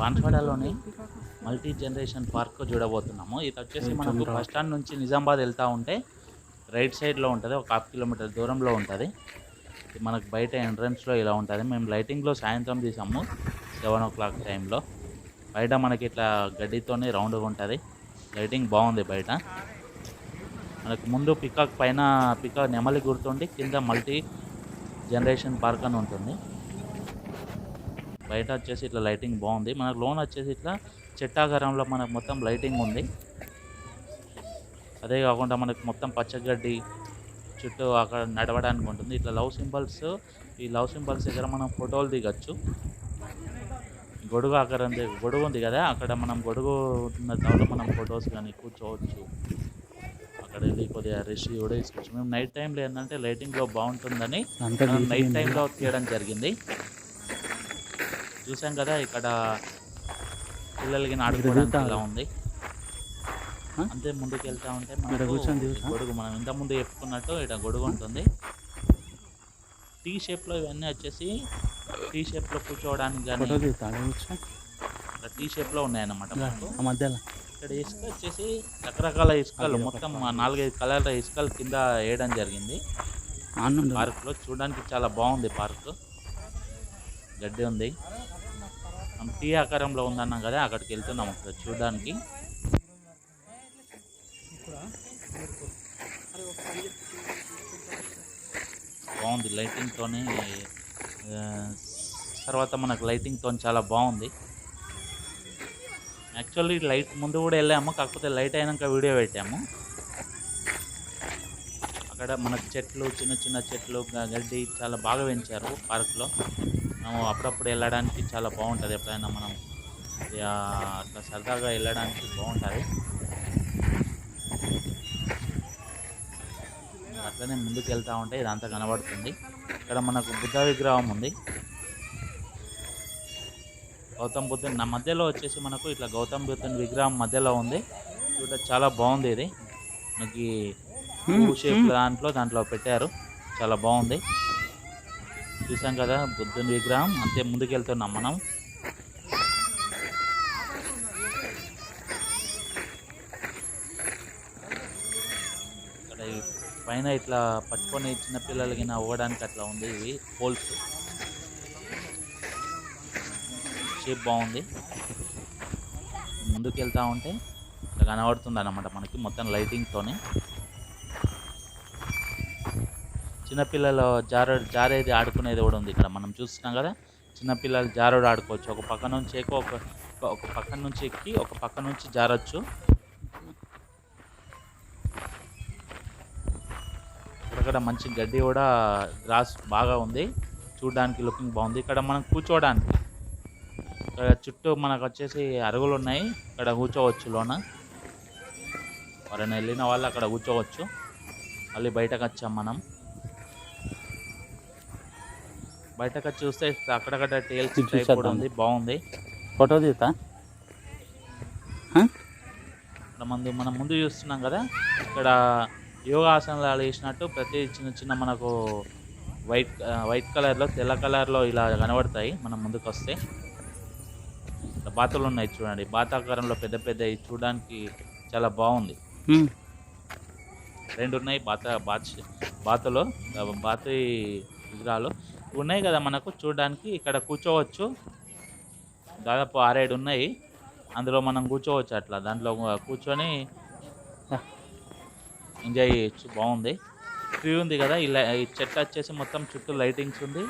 బాన్స్వాడలోని multi generation park చూడబోతున్నాము. ఇది వచ్చేసి మనకు బస్ స్టాండ్ నుంచి నిజామాబాద్ వెళ్తూ ఉంటే రైట్ సైడ్లో ఉంటుంది ఒక హాఫ్ కిలోమీటర్ దూరంలో ఉంటుంది. మనకు బయట ఎంట్రన్స్లో ఇలా ఉంటుంది. మేము లైటింగ్లో సాయంత్రం తీసాము సెవెన్ ఓ క్లాక్ టైంలో. బయట మనకి ఇట్లా గడ్డితోనే రౌండ్గా ఉంటుంది. లైటింగ్ బాగుంది బయట. మనకు ముందు పికాక్ పైన పికాక్ నెమలి గుర్తుండి కింద మల్టీ జనరేషన్ పార్క్ అని ఉంటుంది. బయట వచ్చేసి ఇట్లా లైటింగ్ బాగుంది మనకు లోన్ వచ్చేసి ఇట్లా చెట్టాకారంలో మనకు మొత్తం లైటింగ్ ఉంది. అదే కాకుండా మనకు మొత్తం పచ్చగడ్డి చుట్టూ అక్కడ నడవడానికి ఉంటుంది. ఇట్లా లవ్ సింబల్స్ ఈ లవ్ సింబల్స్ దగ్గర మనం ఫోటోలు దిగచ్చు. గొడుగు ఆకారం ది- గొడుగు ఉంది కదా అక్కడ మనం గొడుగు ఉన్న తర్వాత మనం ఫొటోస్ కానీ కూర్చోవచ్చు. అక్కడ వెళ్ళి కొద్దిగా రెస్ట్ కూడా తీసుకోవచ్చు మేము నైట్ టైంలో ఏంటంటే లైటింగ్లో బాగుంటుందని నైట్ టైంలో తీయడం జరిగింది. చూసాం కదా ఇక్కడ పిల్లలకి ఆడుకోవడానికి. ఇలా ఉంది? అంతే ముందుకు వెళ్తా ఉంటే? గొడుగు మనం ఇంత ముందు చెప్పుకున్నట్టు ఇక్కడ గొడుగు ఉంటుంది. టీ షేప్లో ఇవన్నీ వచ్చేసి టీ షేప్లో కూర్చోవడానికి కానీ టీ షేప్లో ఉన్నాయన్నమాట మధ్యలో. ఇక్కడ ఇసుక వచ్చేసి రకరకాల ఇసుకలు మొత్తం నాలుగైదు కలర్ల ఇసుకలు కింద వేయడం జరిగింది. పార్క్లో చూడడానికి చాలా బాగుంది పార్క్. గడ్డి ఉంది. టీ ఆకారంలో ఉందన్నాం కదా అక్కడికి వెళ్తున్నాం ఒకసారి చూడడానికి. బాగుంది లైటింగ్తోనే తర్వాత మనకు లైటింగ్తో చాలా బాగుంది. యాక్చువల్లీ లైట్ ముందు కూడా వెళ్ళాము కాకపోతే లైట్ అయినాక వీడియో పెట్టాము. అక్కడ మనకు చెట్లు చిన్న చిన్న చెట్లు గడ్డి చాలా బాగా పెంచారు పార్క్లో మనం అప్పుడప్పుడు వెళ్ళడానికి చాలా బాగుంటుంది. ఎప్పుడైనా మనం అట్లా సరదాగా వెళ్ళడానికి బాగుంటుంది. అట్లనే ముందుకు వెళ్తూ ఉంటే ఇదంతా కనబడుతుంది. ఇక్కడ మనకు బుద్ధ విగ్రహం ఉంది. గౌతమ్ బుద్ధుని నా మధ్యలో వచ్చేసి మనకు ఇట్లా గౌతమ్ బుద్ధుని విగ్రహం మధ్యలో ఉంది. చూడ చాలా బాగుంది ఇది. మనకి షేప్ దాంట్లో దాంట్లో పెట్టారు. చాలా బాగుంది. చూసాం కదా బుద్ధుని విగ్రహం. అంతే ముందుకు వెళ్తున్నాం మనం. ఇక్కడ పైన ఇట్లా పట్టుకొని చిన్నపిల్లలకి అవ్వడానికి అట్లా ఉంది ఇవి పోల్స్ షేప్ బాగుంది. ముందుకు వెళ్తా ఉంటే ఇట్లా కనబడుతుంది అన్నమాట మనకి మొత్తం లైటింగ్తోనే. చిన్నపిల్లలు జార జారేది ఆడుకునేది కూడా ఉంది ఇక్కడ. మనం చూస్తున్నాం కదా చిన్నపిల్లలు జారుడు ఆడుకోవచ్చు. ఒక పక్క నుంచి ఎక్కువ ఒక ఒక పక్క నుంచి ఎక్కి ఒక పక్క నుంచి జారొచ్చు. ఇక్కడ మంచి గడ్డి కూడా గ్రాస్ బాగా ఉంది. చూడడానికి లుకింగ్ బాగుంది. ఇక్కడ మనం కూర్చోవడానికి ఇక్కడ చుట్టూ మనకు వచ్చేసి అరుగులు ఉన్నాయి. ఇక్కడ కూర్చోవచ్చు లోన. ఎవరైనా వెళ్ళిన వాళ్ళు అక్కడ కూర్చోవచ్చు. మళ్ళీ బయటకు వచ్చాం మనం. బయటకు చూస్తే అక్కడక్కడ టేల్స్ టైప్ కూడా. ఉంది బాగుంది. ఫోటో తీస్తా ఇక్కడ మంది మనం ముందు చూస్తున్నాం కదా ఇక్కడ యోగాసనాలు వేసినట్టు ప్రతి చిన్న చిన్న మనకు వైట్ వైట్ కలర్లో తెల్ల కలర్లో ఇలా కనబడతాయి మనం ముందుకు వస్తే బాతులు ఉన్నాయి చూడండి బాతాకారంలో పెద్ద పెద్ద చూడడానికి చాలా బాగుంది. రెండు ఉన్నాయి బాత బాత్ బాతులు బాతు విగ్రహాలు. ఉన్నాయి కదా మనకు చూడడానికి ఇక్కడ కూర్చోవచ్చు. దాదాపు ఆరేడు ఉన్నాయి. అందులో మనం కూర్చోవచ్చు అట్లా. దాంట్లో కూర్చొని ఎంజాయ్ చేయొచ్చు. బాగుంది. ట్రీ ఉంది కదా ఇలా ఈ చెట్టు వచ్చేసి మొత్తం చుట్టూ లైటింగ్స్ ఉంది.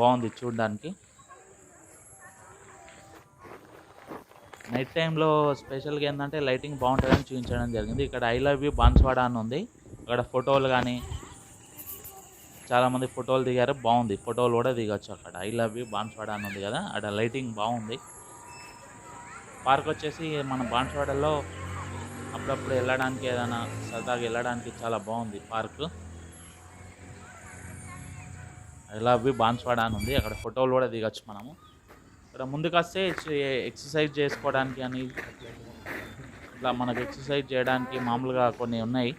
బాగుంది చూడడానికి. నైట్ టైంలో స్పెషల్గా ఏంటంటే లైటింగ్ బాగుంటుందని చూపించడం జరిగింది. ఇక్కడ ఐ లవ్ యూ బాన్స్వాడ అని ఉంది. అక్కడ ఫోటోలు కానీ చాలామంది ఫోటోలు దిగారు. బాగుంది. ఫోటోలు కూడా దిగొచ్చు అక్కడ. ఐ లవ్ యూ బాన్స్వాడ అని ఉంది కదా. అక్కడ లైటింగ్ బాగుంది. పార్క్ వచ్చేసి మన బాన్స్వాడలో అప్పుడప్పుడు వెళ్ళడానికి ఏదైనా సరదాగా వెళ్ళడానికి చాలా బాగుంది park. I love you Banswada అని ఉంది. అక్కడ ఫోటోలు కూడా దిగొచ్చు మనము. ఇక్కడ ముందుకు వస్తే ఎక్సర్సైజ్ చేసుకోవడానికి అని ఇట్లా మనకు ఎక్సర్సైజ్ చేయడానికి మామూలుగా కొన్ని ఉన్నాయి.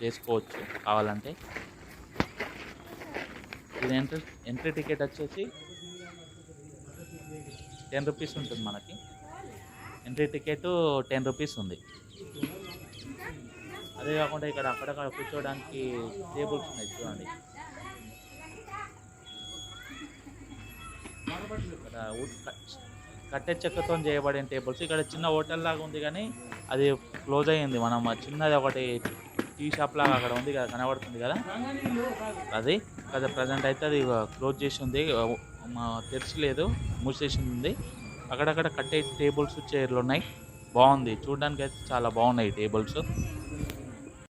చేసుకోవచ్చు కావాలంటే. ఇది ఎంట్రీ ఎంట్రీ టికెట్ వచ్చేసి టెన్ రూపీస్ ఉంటుంది మనకి. ఎంట్రీ టికెట్ టెన్ రూపీస్ ఉంది. అదే కాకుండా ఇక్కడ అక్కడక్కడ కూర్చోవడానికి టేబుల్స్ ఉన్నాయి చూడండి. ఇక్కడ కట్టె చెక్కతో చేయబడిన టేబుల్స్ ఇక్కడ చిన్న హోటల్ లాగా ఉంది కానీ అది క్లోజ్ అయ్యింది. మనం చిన్నది ఒకటి టీ షాప్ లాగా అక్కడ ఉంది కదా కనబడుతుంది కదా? అది? కదా ప్రజెంట్ అయితే అది క్లోజ్ చేసి ఉంది. తెరచలేదు మూసేసి ఉంది. అక్కడక్కడ కట్టే టేబుల్స్ చైర్లు ఉన్నాయి. బాగుంది. చూడడానికి అయితే చాలా బాగున్నాయి టేబుల్స్